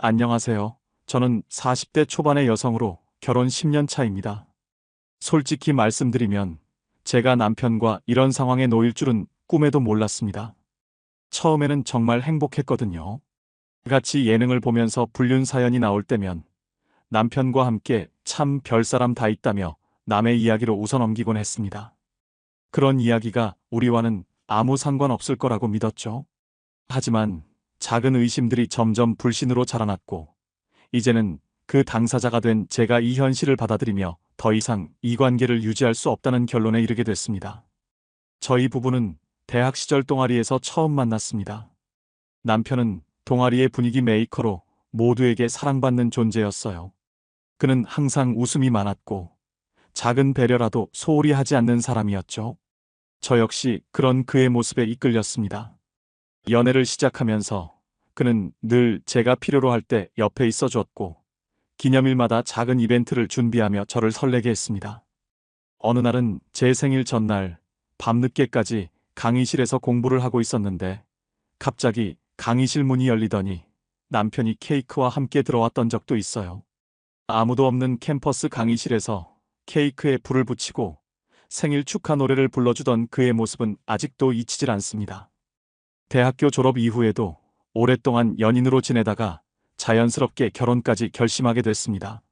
안녕하세요. 저는 40대 초반의 여성으로 결혼 10년 차입니다. 솔직히 말씀드리면 제가 남편과 이런 상황에 놓일 줄은 꿈에도 몰랐습니다. 처음에는 정말 행복했거든요. 같이 예능을 보면서 불륜 사연이 나올 때면 남편과 함께 참 별사람 다 있다며 남의 이야기로 웃어넘기곤 했습니다. 그런 이야기가 우리와는 아무 상관없을 거라고 믿었죠. 하지만 작은 의심들이 점점 불신으로 자라났고, 이제는 그 당사자가 된 제가 이 현실을 받아들이며 더 이상 이 관계를 유지할 수 없다는 결론에 이르게 됐습니다. 저희 부부는 대학 시절 동아리에서 처음 만났습니다. 남편은 동아리의 분위기 메이커로 모두에게 사랑받는 존재였어요. 그는 항상 웃음이 많았고 작은 배려라도 소홀히 하지 않는 사람이었죠. 저 역시 그런 그의 모습에 이끌렸습니다. 연애를 시작하면서 그는 늘 제가 필요로 할 때 옆에 있어 줬고 기념일마다 작은 이벤트를 준비하며 저를 설레게 했습니다. 어느 날은 제 생일 전날 밤늦게까지 강의실에서 공부를 하고 있었는데 갑자기 강의실 문이 열리더니 남편이 케이크와 함께 들어왔던 적도 있어요. 아무도 없는 캠퍼스 강의실에서 케이크에 불을 붙이고 생일 축하 노래를 불러주던 그의 모습은 아직도 잊히질 않습니다. 대학교 졸업 이후에도 오랫동안 연인으로 지내다가 자연스럽게 결혼까지 결심하게 됐습니다.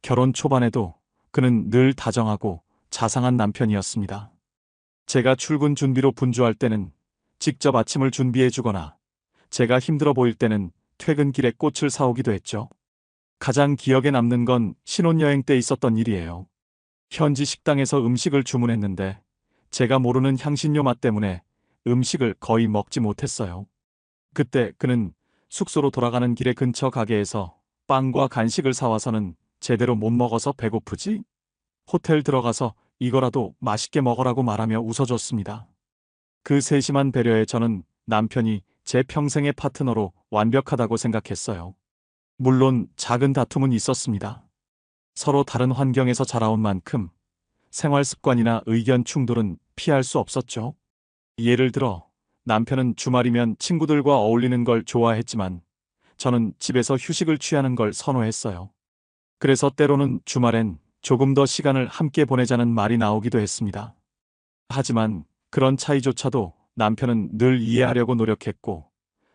결혼 초반에도 그는 늘 다정하고 자상한 남편이었습니다. 제가 출근 준비로 분주할 때는 직접 아침을 준비해 주거나 제가 힘들어 보일 때는 퇴근길에 꽃을 사오기도 했죠. 가장 기억에 남는 건 신혼여행 때 있었던 일이에요. 현지 식당에서 음식을 주문했는데 제가 모르는 향신료 맛 때문에 음식을 거의 먹지 못했어요. 그때 그는 숙소로 돌아가는 길에 근처 가게에서 빵과 간식을 사와서는 제대로 못 먹어서 배고프지? 호텔 들어가서 이거라도 맛있게 먹으라고 말하며 웃어줬습니다. 그 세심한 배려에 저는 남편이 제 평생의 파트너로 완벽하다고 생각했어요. 물론 작은 다툼은 있었습니다. 서로 다른 환경에서 자라온 만큼 생활 습관이나 의견 충돌은 피할 수 없었죠. 예를 들어 남편은 주말이면 친구들과 어울리는 걸 좋아했지만 저는 집에서 휴식을 취하는 걸 선호했어요. 그래서 때로는 주말엔 조금 더 시간을 함께 보내자는 말이 나오기도 했습니다. 하지만 그런 차이조차도 남편은 늘 이해하려고 노력했고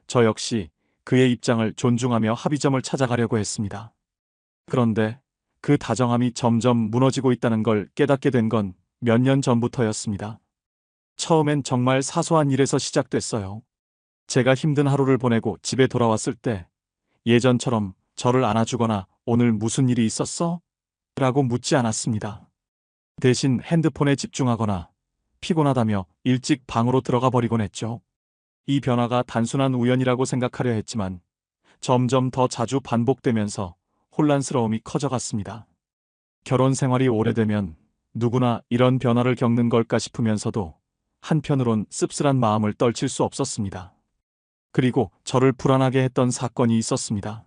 저 역시 그의 입장을 존중하며 합의점을 찾아가려고 했습니다. 그런데 그 다정함이 점점 무너지고 있다는 걸 깨닫게 된 건 몇 년 전부터였습니다. 처음엔 정말 사소한 일에서 시작됐어요. 제가 힘든 하루를 보내고 집에 돌아왔을 때 예전처럼 저를 안아주거나 오늘 무슨 일이 있었어? 라고 묻지 않았습니다. 대신 핸드폰에 집중하거나 피곤하다며 일찍 방으로 들어가 버리곤 했죠. 이 변화가 단순한 우연이라고 생각하려 했지만 점점 더 자주 반복되면서 혼란스러움이 커져갔습니다. 결혼 생활이 오래되면 누구나 이런 변화를 겪는 걸까 싶으면서도 한편으론 씁쓸한 마음을 떨칠 수 없었습니다. 그리고 저를 불안하게 했던 사건이 있었습니다.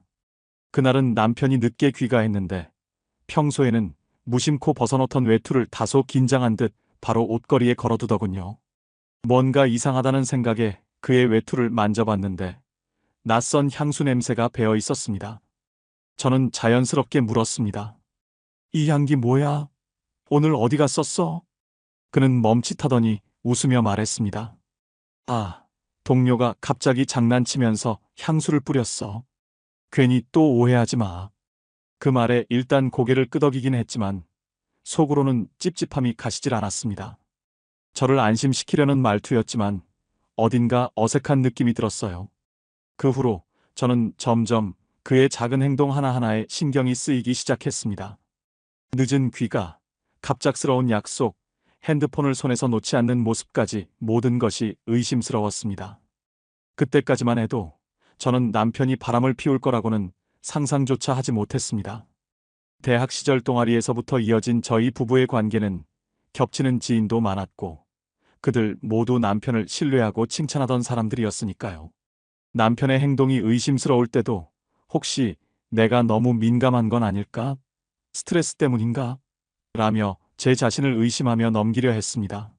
그날은 남편이 늦게 귀가했는데 평소에는 무심코 벗어놓던 외투를 다소 긴장한 듯 바로 옷걸이에 걸어두더군요. 뭔가 이상하다는 생각에 그의 외투를 만져봤는데 낯선 향수 냄새가 배어 있었습니다. 저는 자연스럽게 물었습니다. 이 향기 뭐야? 오늘 어디 갔었어? 그는 멈칫하더니 웃으며 말했습니다. 아, 동료가 갑자기 장난치면서 향수를 뿌렸어. 괜히 또 오해하지 마. 그 말에 일단 고개를 끄덕이긴 했지만 속으로는 찝찝함이 가시질 않았습니다. 저를 안심시키려는 말투였지만 어딘가 어색한 느낌이 들었어요. 그 후로 저는 점점 그의 작은 행동 하나하나에 신경이 쓰이기 시작했습니다. 늦은 귀가, 갑작스러운 약속, 핸드폰을 손에서 놓지 않는 모습까지 모든 것이 의심스러웠습니다. 그때까지만 해도 저는 남편이 바람을 피울 거라고는 상상조차 하지 못했습니다. 대학 시절 동아리에서부터 이어진 저희 부부의 관계는 겹치는 지인도 많았고 그들 모두 남편을 신뢰하고 칭찬하던 사람들이었으니까요. 남편의 행동이 의심스러울 때도 혹시 내가 너무 민감한 건 아닐까? 스트레스 때문인가? 라며 제 자신을 의심하며 넘기려 했습니다.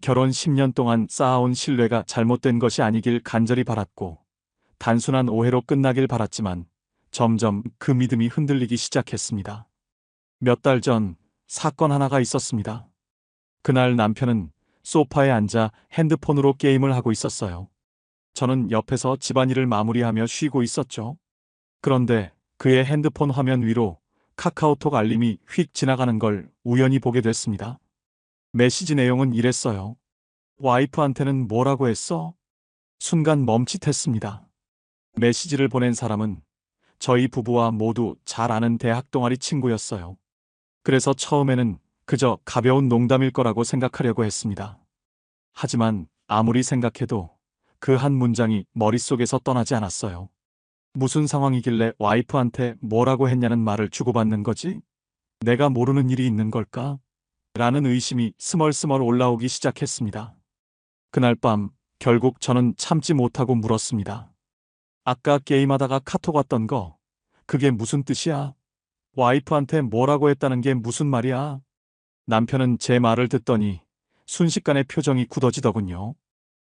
결혼 10년 동안 쌓아온 신뢰가 잘못된 것이 아니길 간절히 바랐고 단순한 오해로 끝나길 바랐지만 점점 그 믿음이 흔들리기 시작했습니다. 몇 달 전 사건 하나가 있었습니다. 그날 남편은 소파에 앉아 핸드폰으로 게임을 하고 있었어요. 저는 옆에서 집안일을 마무리하며 쉬고 있었죠. 그런데 그의 핸드폰 화면 위로 카카오톡 알림이 휙 지나가는 걸 우연히 보게 됐습니다. 메시지 내용은 이랬어요. 와이프한테는 뭐라고 했어? 순간 멈칫했습니다. 메시지를 보낸 사람은 저희 부부와 모두 잘 아는 대학 동아리 친구였어요. 그래서 처음에는 그저 가벼운 농담일 거라고 생각하려고 했습니다. 하지만 아무리 생각해도 그 한 문장이 머릿속에서 떠나지 않았어요. 무슨 상황이길래 와이프한테 뭐라고 했냐는 말을 주고받는 거지? 내가 모르는 일이 있는 걸까? 라는 의심이 스멀스멀 올라오기 시작했습니다. 그날 밤 결국 저는 참지 못하고 물었습니다. 아까 게임하다가 카톡 왔던 거 그게 무슨 뜻이야? 와이프한테 뭐라고 했다는 게 무슨 말이야? 남편은 제 말을 듣더니 순식간에 표정이 굳어지더군요.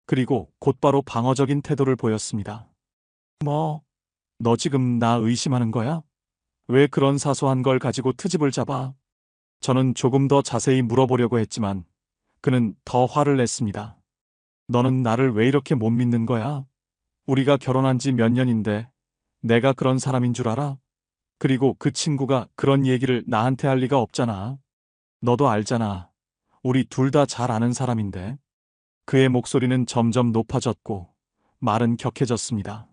그리고 곧바로 방어적인 태도를 보였습니다. 뭐, 너 지금 나 의심하는 거야? 왜 그런 사소한 걸 가지고 트집을 잡아? 저는 조금 더 자세히 물어보려고 했지만 그는 더 화를 냈습니다. 너는 나를 왜 이렇게 못 믿는 거야? 우리가 결혼한 지 몇 년인데 내가 그런 사람인 줄 알아? 그리고 그 친구가 그런 얘기를 나한테 할 리가 없잖아. 너도 알잖아. 우리 둘 다 잘 아는 사람인데. 그의 목소리는 점점 높아졌고 말은 격해졌습니다.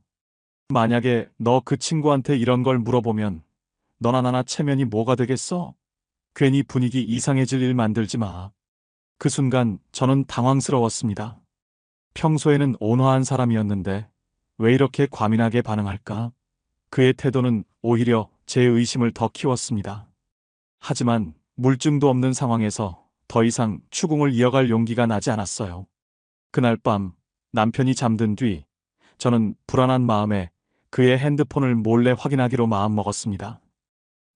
만약에 너 그 친구한테 이런 걸 물어보면 너나 나나 체면이 뭐가 되겠어? 괜히 분위기 이상해질 일 만들지 마. 그 순간 저는 당황스러웠습니다. 평소에는 온화한 사람이었는데 왜 이렇게 과민하게 반응할까? 그의 태도는 오히려 제 의심을 더 키웠습니다. 하지만 물증도 없는 상황에서 더 이상 추궁을 이어갈 용기가 나지 않았어요. 그날 밤 남편이 잠든 뒤 저는 불안한 마음에 그의 핸드폰을 몰래 확인하기로 마음먹었습니다.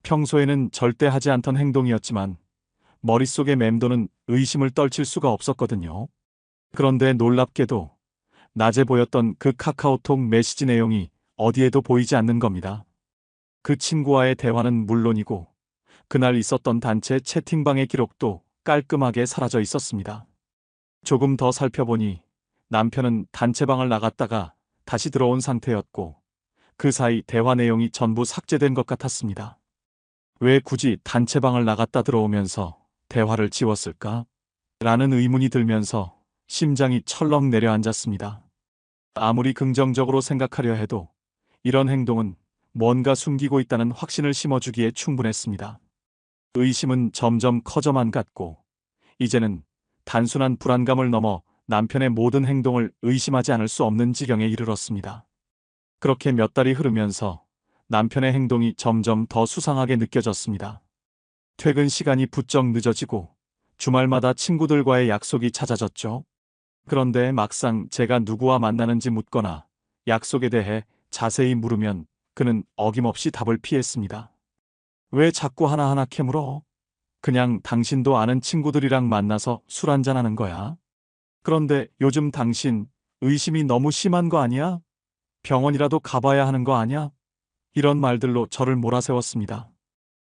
평소에는 절대 하지 않던 행동이었지만 머릿속에 맴도는 의심을 떨칠 수가 없었거든요. 그런데 놀랍게도 낮에 보였던 그 카카오톡 메시지 내용이 어디에도 보이지 않는 겁니다. 그 친구와의 대화는 물론이고 그날 있었던 단체 채팅방의 기록도 깔끔하게 사라져 있었습니다. 조금 더 살펴보니 남편은 단체방을 나갔다가 다시 들어온 상태였고 그 사이 대화 내용이 전부 삭제된 것 같았습니다. 왜 굳이 단체방을 나갔다 들어오면서 대화를 지웠을까? 라는 의문이 들면서 심장이 철렁 내려앉았습니다. 아무리 긍정적으로 생각하려 해도 이런 행동은 뭔가 숨기고 있다는 확신을 심어주기에 충분했습니다. 의심은 점점 커져만 갔고 이제는 단순한 불안감을 넘어 남편의 모든 행동을 의심하지 않을 수 없는 지경에 이르렀습니다. 그렇게 몇 달이 흐르면서 남편의 행동이 점점 더 수상하게 느껴졌습니다. 퇴근 시간이 부쩍 늦어지고 주말마다 친구들과의 약속이 찾아졌죠. 그런데 막상 제가 누구와 만나는지 묻거나 약속에 대해 자세히 물으면 그는 어김없이 답을 피했습니다. 왜 자꾸 하나하나 캐물어? 그냥 당신도 아는 친구들이랑 만나서 술 한잔하는 거야. 그런데 요즘 당신 의심이 너무 심한 거 아니야? 병원이라도 가봐야 하는 거 아냐? 이런 말들로 저를 몰아세웠습니다.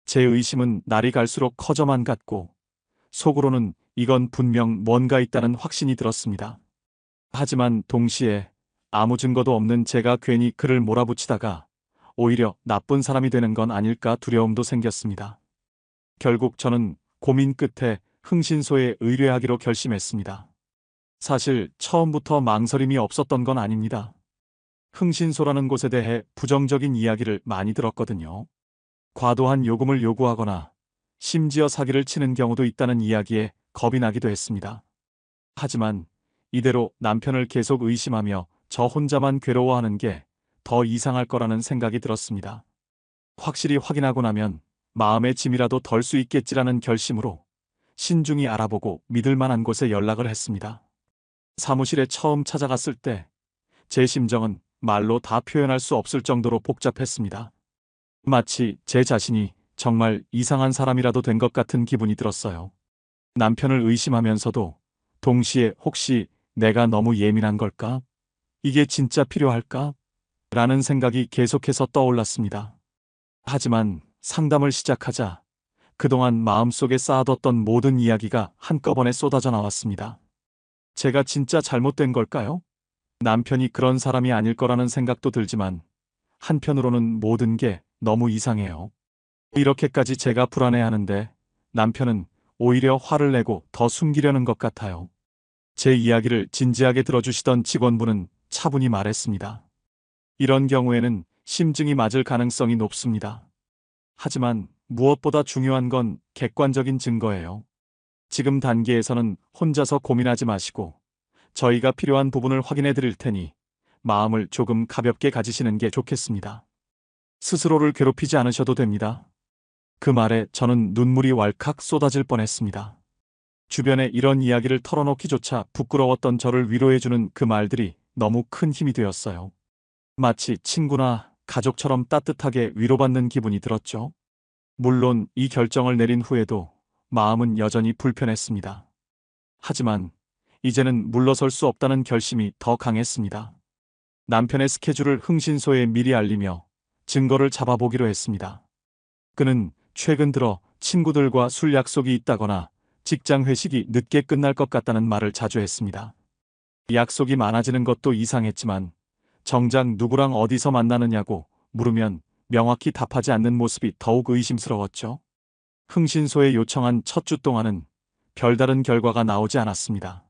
제 의심은 날이 갈수록 커져만 갔고 속으로는 이건 분명 뭔가 있다는 확신이 들었습니다. 하지만 동시에 아무 증거도 없는 제가 괜히 그를 몰아붙이다가 오히려 나쁜 사람이 되는 건 아닐까 두려움도 생겼습니다. 결국 저는 고민 끝에 흥신소에 의뢰하기로 결심했습니다. 사실 처음부터 망설임이 없었던 건 아닙니다. 흥신소라는 곳에 대해 부정적인 이야기를 많이 들었거든요. 과도한 요금을 요구하거나 심지어 사기를 치는 경우도 있다는 이야기에 겁이 나기도 했습니다. 하지만 이대로 남편을 계속 의심하며 저 혼자만 괴로워하는 게 더 이상할 거라는 생각이 들었습니다. 확실히 확인하고 나면 마음의 짐이라도 덜 수 있겠지라는 결심으로 신중히 알아보고 믿을 만한 곳에 연락을 했습니다. 사무실에 처음 찾아갔을 때 제 심정은 말로 다 표현할 수 없을 정도로 복잡했습니다. 마치 제 자신이 정말 이상한 사람이라도 된 것 같은 기분이 들었어요. 남편을 의심하면서도 동시에 혹시 내가 너무 예민한 걸까? 이게 진짜 필요할까? 라는 생각이 계속해서 떠올랐습니다. 하지만 상담을 시작하자 그동안 마음속에 쌓아뒀던 모든 이야기가 한꺼번에 쏟아져 나왔습니다. 제가 진짜 잘못된 걸까요? 남편이 그런 사람이 아닐 거라는 생각도 들지만 한편으로는 모든 게 너무 이상해요. 이렇게까지 제가 불안해하는데 남편은 오히려 화를 내고 더 숨기려는 것 같아요. 제 이야기를 진지하게 들어주시던 직원분은 차분히 말했습니다. 이런 경우에는 심증이 맞을 가능성이 높습니다. 하지만 무엇보다 중요한 건 객관적인 증거예요. 지금 단계에서는 혼자서 고민하지 마시고 저희가 필요한 부분을 확인해 드릴 테니 마음을 조금 가볍게 가지시는 게 좋겠습니다. 스스로를 괴롭히지 않으셔도 됩니다. 그 말에 저는 눈물이 왈칵 쏟아질 뻔했습니다. 주변에 이런 이야기를 털어놓기조차 부끄러웠던 저를 위로해주는 그 말들이 너무 큰 힘이 되었어요. 마치 친구나 가족처럼 따뜻하게 위로받는 기분이 들었죠. 물론 이 결정을 내린 후에도 마음은 여전히 불편했습니다. 하지만 이제는 물러설 수 없다는 결심이 더 강했습니다. 남편의 스케줄을 흥신소에 미리 알리며 증거를 잡아보기로 했습니다. 그는 최근 들어 친구들과 술 약속이 있다거나 직장 회식이 늦게 끝날 것 같다는 말을 자주 했습니다. 약속이 많아지는 것도 이상했지만 정작 누구랑 어디서 만나느냐고 물으면 명확히 답하지 않는 모습이 더욱 의심스러웠죠. 흥신소에 요청한 첫 주 동안은 별다른 결과가 나오지 않았습니다.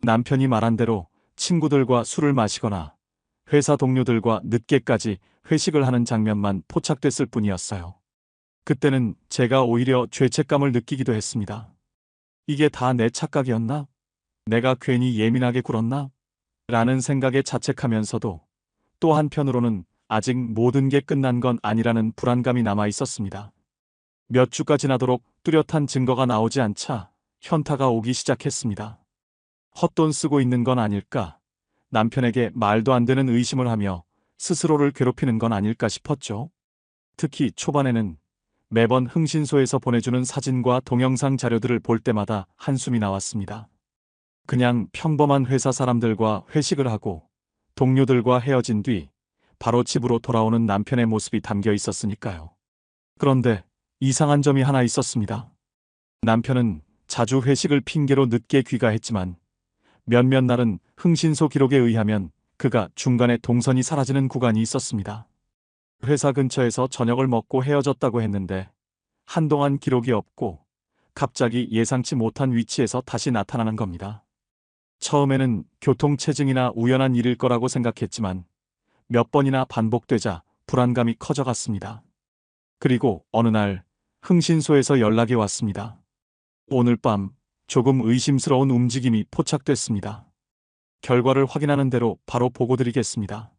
남편이 말한 대로 친구들과 술을 마시거나 회사 동료들과 늦게까지 회식을 하는 장면만 포착됐을 뿐이었어요. 그때는 제가 오히려 죄책감을 느끼기도 했습니다. 이게 다 내 착각이었나? 내가 괜히 예민하게 굴었나? 라는 생각에 자책하면서도 또 한편으로는 아직 모든 게 끝난 건 아니라는 불안감이 남아 있었습니다. 몇 주가 지나도록 뚜렷한 증거가 나오지 않자 현타가 오기 시작했습니다. 헛돈 쓰고 있는 건 아닐까? 남편에게 말도 안 되는 의심을 하며 스스로를 괴롭히는 건 아닐까 싶었죠. 특히 초반에는 매번 흥신소에서 보내주는 사진과 동영상 자료들을 볼 때마다 한숨이 나왔습니다. 그냥 평범한 회사 사람들과 회식을 하고 동료들과 헤어진 뒤 바로 집으로 돌아오는 남편의 모습이 담겨 있었으니까요. 그런데 이상한 점이 하나 있었습니다. 남편은 자주 회식을 핑계로 늦게 귀가했지만 몇몇 날은 흥신소 기록에 의하면 그가 중간에 동선이 사라지는 구간이 있었습니다. 회사 근처에서 저녁을 먹고 헤어졌다고 했는데 한동안 기록이 없고 갑자기 예상치 못한 위치에서 다시 나타나는 겁니다. 처음에는 교통체증이나 우연한 일일 거라고 생각했지만 몇 번이나 반복되자 불안감이 커져갔습니다. 그리고 어느 날 흥신소에서 연락이 왔습니다. 오늘 밤 조금 의심스러운 움직임이 포착됐습니다. 결과를 확인하는 대로 바로 보고 드리겠습니다.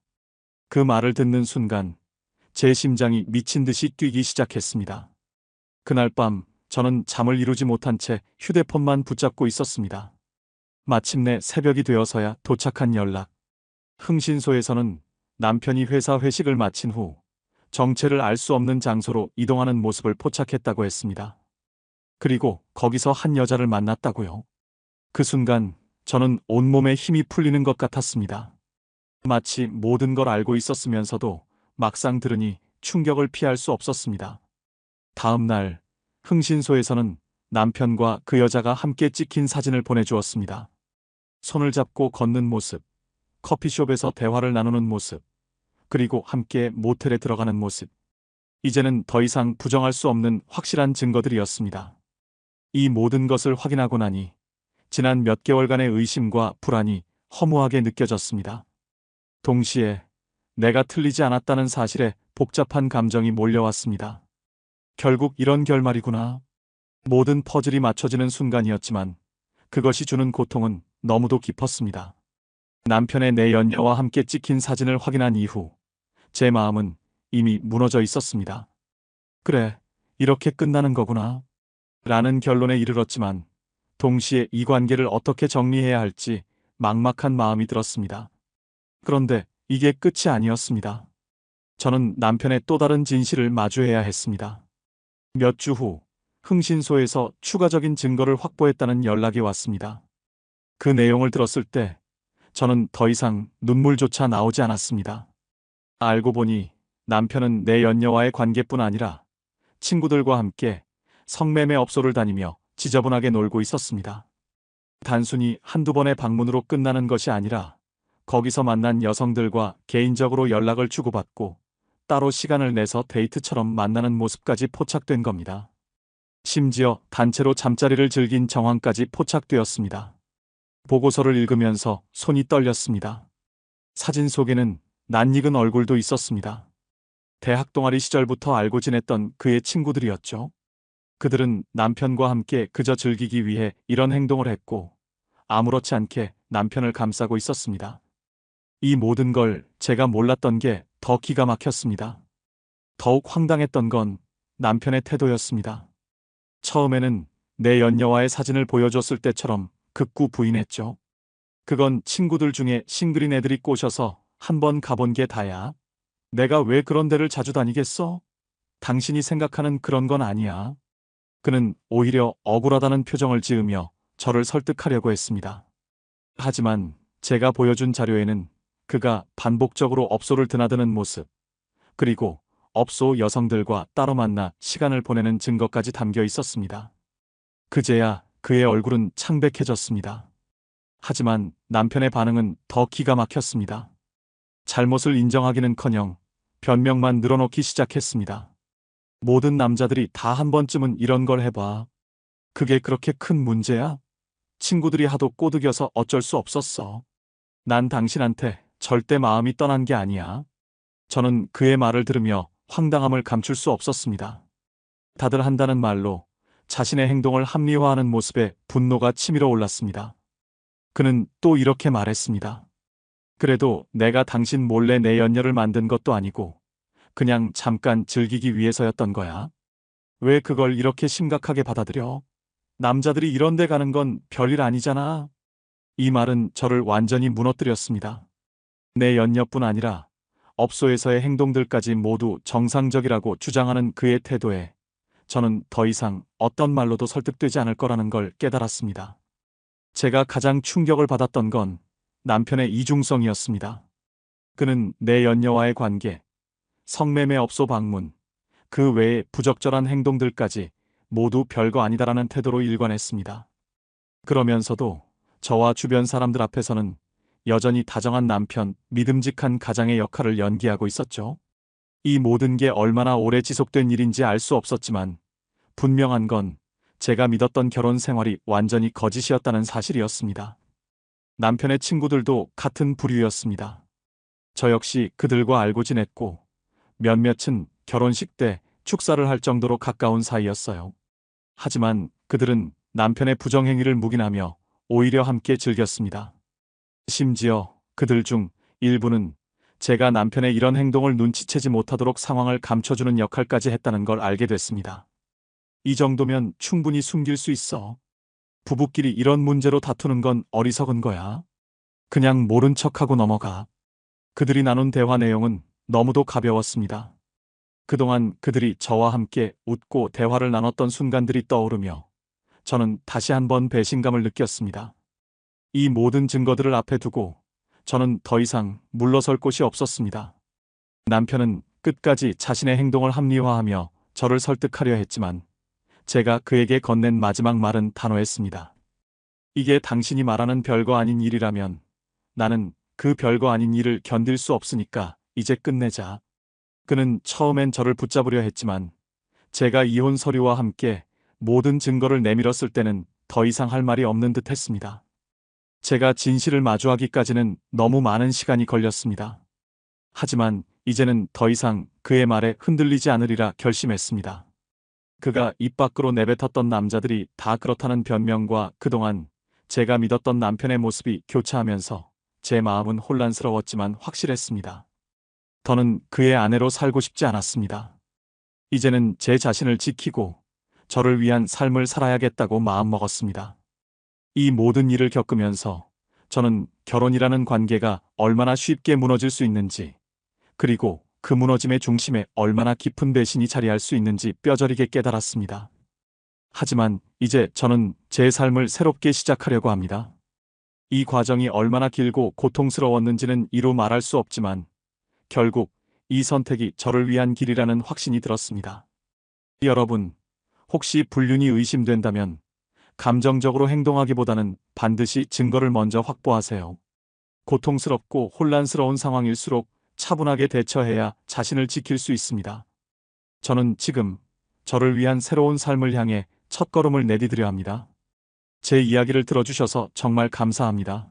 그 말을 듣는 순간 제 심장이 미친 듯이 뛰기 시작했습니다. 그날 밤 저는 잠을 이루지 못한 채 휴대폰만 붙잡고 있었습니다. 마침내 새벽이 되어서야 도착한 연락. 흥신소에서는 남편이 회사 회식을 마친 후 정체를 알 수 없는 장소로 이동하는 모습을 포착했다고 했습니다. 그리고 거기서 한 여자를 만났다고요. 그 순간 저는 온몸에 힘이 풀리는 것 같았습니다. 마치 모든 걸 알고 있었으면서도 막상 들으니 충격을 피할 수 없었습니다. 다음 날 흥신소에서는 남편과 그 여자가 함께 찍힌 사진을 보내주었습니다. 손을 잡고 걷는 모습, 커피숍에서 대화를 나누는 모습, 그리고 함께 모텔에 들어가는 모습. 이제는 더 이상 부정할 수 없는 확실한 증거들이었습니다. 이 모든 것을 확인하고 나니 지난 몇 개월간의 의심과 불안이 허무하게 느껴졌습니다. 동시에 내가 틀리지 않았다는 사실에 복잡한 감정이 몰려왔습니다. 결국 이런 결말이구나. 모든 퍼즐이 맞춰지는 순간이었지만 그것이 주는 고통은 너무도 깊었습니다. 남편의 내 연녀와 함께 찍힌 사진을 확인한 이후 제 마음은 이미 무너져 있었습니다. 그래, 이렇게 끝나는 거구나. 라는 결론에 이르렀지만 동시에 이 관계를 어떻게 정리해야 할지 막막한 마음이 들었습니다. 그런데 이게 끝이 아니었습니다. 저는 남편의 또 다른 진실을 마주해야 했습니다. 몇 주 후 흥신소에서 추가적인 증거를 확보했다는 연락이 왔습니다. 그 내용을 들었을 때 저는 더 이상 눈물조차 나오지 않았습니다. 알고 보니 남편은 내 연녀와의 관계뿐 아니라 친구들과 함께 성매매 업소를 다니며 지저분하게 놀고 있었습니다. 단순히 한두 번의 방문으로 끝나는 것이 아니라 거기서 만난 여성들과 개인적으로 연락을 주고받고 따로 시간을 내서 데이트처럼 만나는 모습까지 포착된 겁니다. 심지어 단체로 잠자리를 즐긴 정황까지 포착되었습니다. 보고서를 읽으면서 손이 떨렸습니다. 사진 속에는 낯익은 얼굴도 있었습니다. 대학 동아리 시절부터 알고 지냈던 그의 친구들이었죠. 그들은 남편과 함께 그저 즐기기 위해 이런 행동을 했고 아무렇지 않게 남편을 감싸고 있었습니다. 이 모든 걸 제가 몰랐던 게 더 기가 막혔습니다. 더욱 황당했던 건 남편의 태도였습니다. 처음에는 내 연녀와의 사진을 보여줬을 때처럼 극구 부인했죠. 그건 친구들 중에 싱글인 애들이 꼬셔서 한 번 가본 게 다야. 내가 왜 그런 데를 자주 다니겠어? 당신이 생각하는 그런 건 아니야. 그는 오히려 억울하다는 표정을 지으며 저를 설득하려고 했습니다. 하지만 제가 보여준 자료에는 그가 반복적으로 업소를 드나드는 모습, 그리고 업소 여성들과 따로 만나 시간을 보내는 증거까지 담겨 있었습니다. 그제야 그의 얼굴은 창백해졌습니다. 하지만 남편의 반응은 더 기가 막혔습니다. 잘못을 인정하기는커녕 변명만 늘어놓기 시작했습니다. 모든 남자들이 다 한 번쯤은 이런 걸 해봐. 그게 그렇게 큰 문제야? 친구들이 하도 꼬드겨서 어쩔 수 없었어. 난 당신한테 절대 마음이 떠난 게 아니야. 저는 그의 말을 들으며 황당함을 감출 수 없었습니다. 다들 한다는 말로 자신의 행동을 합리화하는 모습에 분노가 치밀어 올랐습니다. 그는 또 이렇게 말했습니다. 그래도 내가 당신 몰래 내 연녀를 만든 것도 아니고 그냥 잠깐 즐기기 위해서였던 거야. 왜 그걸 이렇게 심각하게 받아들여? 남자들이 이런 데 가는 건 별일 아니잖아. 이 말은 저를 완전히 무너뜨렸습니다. 내 연녀뿐 아니라 업소에서의 행동들까지 모두 정상적이라고 주장하는 그의 태도에 저는 더 이상 어떤 말로도 설득되지 않을 거라는 걸 깨달았습니다. 제가 가장 충격을 받았던 건 남편의 이중성이었습니다. 그는 내 연녀와의 관계, 성매매 업소 방문, 그 외의 부적절한 행동들까지 모두 별거 아니다라는 태도로 일관했습니다. 그러면서도 저와 주변 사람들 앞에서는 여전히 다정한 남편, 믿음직한 가장의 역할을 연기하고 있었죠. 이 모든 게 얼마나 오래 지속된 일인지 알 수 없었지만 분명한 건 제가 믿었던 결혼 생활이 완전히 거짓이었다는 사실이었습니다. 남편의 친구들도 같은 부류였습니다. 저 역시 그들과 알고 지냈고 몇몇은 결혼식 때 축사를 할 정도로 가까운 사이였어요. 하지만 그들은 남편의 부정행위를 묵인하며 오히려 함께 즐겼습니다. 심지어 그들 중 일부는 제가 남편의 이런 행동을 눈치채지 못하도록 상황을 감춰주는 역할까지 했다는 걸 알게 됐습니다. 이 정도면 충분히 숨길 수 있어. 부부끼리 이런 문제로 다투는 건 어리석은 거야. 그냥 모른 척하고 넘어가. 그들이 나눈 대화 내용은 너무도 가벼웠습니다. 그동안 그들이 저와 함께 웃고 대화를 나눴던 순간들이 떠오르며 저는 다시 한번 배신감을 느꼈습니다. 이 모든 증거들을 앞에 두고 저는 더 이상 물러설 곳이 없었습니다. 남편은 끝까지 자신의 행동을 합리화하며 저를 설득하려 했지만 제가 그에게 건넨 마지막 말은 단호했습니다. 이게 당신이 말하는 별거 아닌 일이라면 나는 그 별거 아닌 일을 견딜 수 없으니까 이제 끝내자. 그는 처음엔 저를 붙잡으려 했지만 제가 이혼 서류와 함께 모든 증거를 내밀었을 때는 더 이상 할 말이 없는 듯 했습니다. 제가 진실을 마주하기까지는 너무 많은 시간이 걸렸습니다. 하지만 이제는 더 이상 그의 말에 흔들리지 않으리라 결심했습니다. 그가 입 밖으로 내뱉었던 남자들이 다 그렇다는 변명과 그동안 제가 믿었던 남편의 모습이 교차하면서 제 마음은 혼란스러웠지만 확실했습니다. 더는 그의 아내로 살고 싶지 않았습니다. 이제는 제 자신을 지키고 저를 위한 삶을 살아야겠다고 마음먹었습니다. 이 모든 일을 겪으면서 저는 결혼이라는 관계가 얼마나 쉽게 무너질 수 있는지, 그리고 그 무너짐의 중심에 얼마나 깊은 배신이 자리할 수 있는지 뼈저리게 깨달았습니다. 하지만 이제 저는 제 삶을 새롭게 시작하려고 합니다. 이 과정이 얼마나 길고 고통스러웠는지는 이루 말할 수 없지만 결국 이 선택이 저를 위한 길이라는 확신이 들었습니다. 여러분, 혹시 불륜이 의심된다면 감정적으로 행동하기보다는 반드시 증거를 먼저 확보하세요. 고통스럽고 혼란스러운 상황일수록 차분하게 대처해야 자신을 지킬 수 있습니다. 저는 지금 저를 위한 새로운 삶을 향해 첫걸음을 내디디려 합니다. 제 이야기를 들어주셔서 정말 감사합니다.